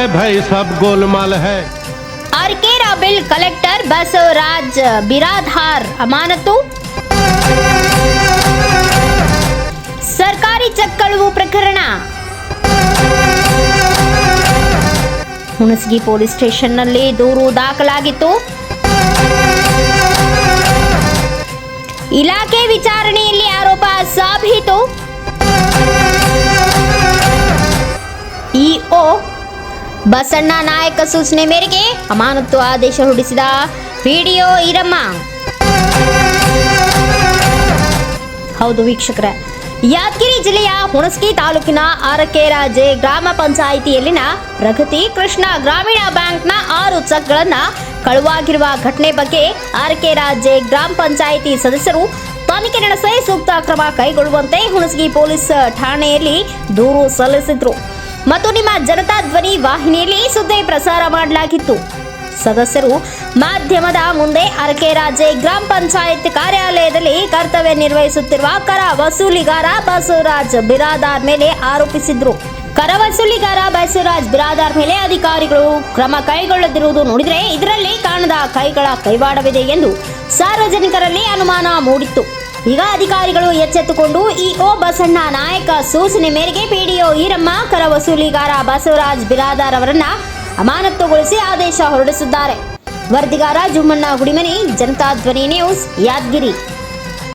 है भाई सब गोलमाल है ಅರ್ಕೇರ ಬಿಲ್ ಕಲೆಕ್ಟರ್ ಬಸವರಾಜ್ ಬಿರಾಧಾರ್ ಅಮಾನತು ಸರ್ಕಾರಿ ಚೆಕ್ ಕಳುವು ಪ್ರಕರಣ ಹುಣಸಗಿ ಪೊಲೀಸ್ ಸ್ಟೇಷನ್ನಲ್ಲಿ ದೂರು ದಾಖಲಾಗಿತ್ತು ಇಲಾಖೆ ವಿಚಾರಣೆಯಲ್ಲಿ ಆರೋಪ ಬಸಣ್ಣ ನಾಯಕ ಸೂಚನೆ ಮೇರೆಗೆ ಅಮಾನತು ಆದೇಶ ಹೊರಡಿಸಿದ ವಿಡಿಯೋ ಈರಮ್ಮ. ಹೌದು ವೀಕ್ಷಕರ, ಯಾದಗಿರಿ ಜಿಲ್ಲೆಯ ಹುಣಸಗಿ ತಾಲೂಕಿನ ಆರಕೆರಾಜೆ ಗ್ರಾಮ ಪಂಚಾಯಿತಿಯಲ್ಲಿನ ಪ್ರಗತಿ ಕೃಷ್ಣ ಗ್ರಾಮೀಣ ಬ್ಯಾಂಕ್ನ ಆರು ಚೆಕ್ಗಳನ್ನು ಕಳುವಾಗಿರುವ ಘಟನೆ ಬಗ್ಗೆ ಆರಕೆರಾಜೆ ಗ್ರಾಮ ಪಂಚಾಯಿತಿ ಸದಸ್ಯರು ತನಿಖೆ ನಡೆಸಿ ಸೂಕ್ತ ಕ್ರಮ ಕೈಗೊಳ್ಳುವಂತೆ ಹುಣಸಗಿ ಪೊಲೀಸ್ ಠಾಣೆಯಲ್ಲಿ ದೂರು ಸಲ್ಲಿಸಿದ್ರು. ಮತ್ತು ನಿಮ್ಮ ಜನತಾ ಧ್ವನಿ ವಾಹಿನಿಯಲ್ಲಿ ಸುದ್ದಿ ಪ್ರಸಾರ ಮಾಡಲಾಗಿತ್ತು. ಸದಸ್ಯರು ಮಾಧ್ಯಮದ ಮುಂದೆ ಅರಕೆರಾಜೆ ಗ್ರಾಮ ಪಂಚಾಯತ್ ಕಾರ್ಯಾಲಯದಲ್ಲಿ ಕರ್ತವ್ಯ ನಿರ್ವಹಿಸುತ್ತಿರುವ ಕರ ವಸೂಲಿಗಾರ ಬಸವರಾಜ್ ಬಿರಾದಾರ್ ಮೇಲೆ ಆರೋಪಿಸಿದ್ರು. ಕರ ವಸೂಲಿಗಾರ ಬಸವರಾಜ್ ಬಿರಾದಾರ್ ಮೇಲೆ ಅಧಿಕಾರಿಗಳು ಕ್ರಮ ಕೈಗೊಳ್ಳದಿರುವುದು ನೋಡಿದರೆ ಇದರಲ್ಲಿ ಕಾಣದ ಕೈಗಳ ಕೈವಾಡವಿದೆ ಎಂದು ಸಾರ್ವಜನಿಕರಲ್ಲಿ ಅನುಮಾನ ಮೂಡಿತ್ತು. ಈಗ ಅಧಿಕಾರಿಗಳು ಎಚ್ಚೆತ್ತುಕೊಂಡು ಇಒ ಬಸಣ್ಣ ನಾಯಕ ಸೂಚನೆ ಮೇರೆಗೆ ಪಿಡಿಒ ಈರಮ್ಮ ಕರ ವಸೂಲಿಗಾರ ಬಸವರಾಜ್ ಬಿರಾದಾರ್ ಅವರನ್ನ ಅಮಾನತುಗೊಳಿಸಿ ಆದೇಶ ಹೊರಡಿಸಿದ್ದಾರೆ. ವರದಿಗಾರ ಜುಮ್ಮಣ್ಣ ಗುಡಿಮನಿ, ಜನತಾ ಧ್ವನಿ ನ್ಯೂಸ್ ಯಾದಗಿರಿ.